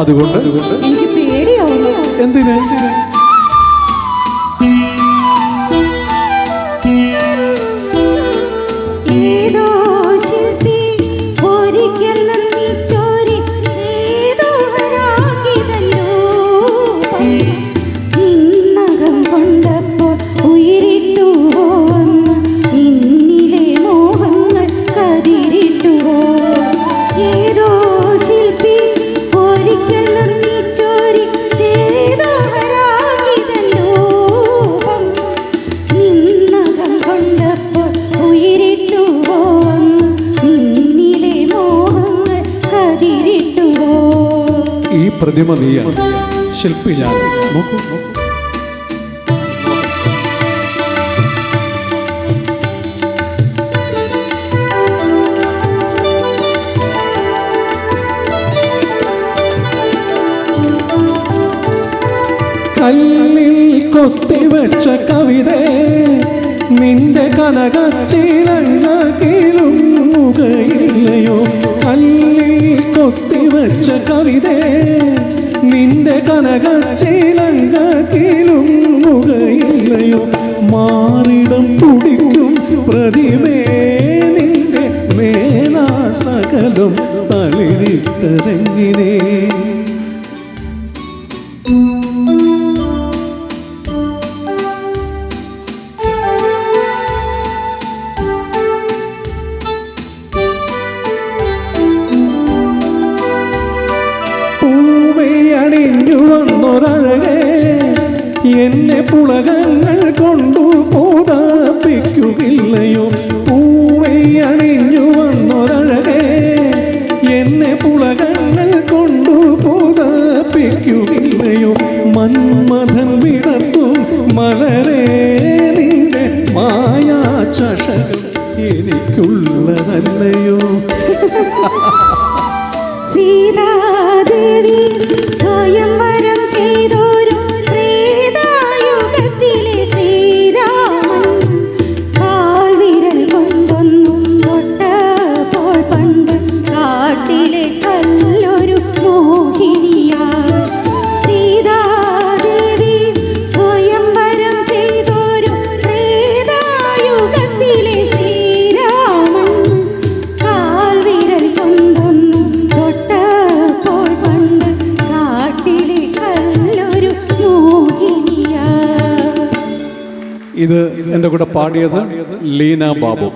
അതുകൊണ്ട് എനിക്ക് പേടിയാവുന്നു. എന്തിനാ? ഏതോ പ്രതിമ നീയാണ്. ശില്പി ഞാൻ. നോക്കൂ. കല്ലിൽ കൊത്തിവെച്ച കവിത നിന്റെ കനകച്ചിലങ്ങ കീഴുമുകയില്ലയോ കല്ലിൽ സകലം തളിരിട്ടതെങ്ങിനേ? പൂവയണിഞ്ഞു വന്നൊരഴകേ എന്നെ പുളകങ്ങൾ കൊണ്ടു മന്മഥൻ വിടർത്തും മലരേ നിന്റെ മായാ ചഷകം എനിക്കുള്ളതല്ലയോ? സീതാദേവി സ്വയംവരം ഇത് എന്റെ കൂടെ പാടിയത് ലീന ബാബു.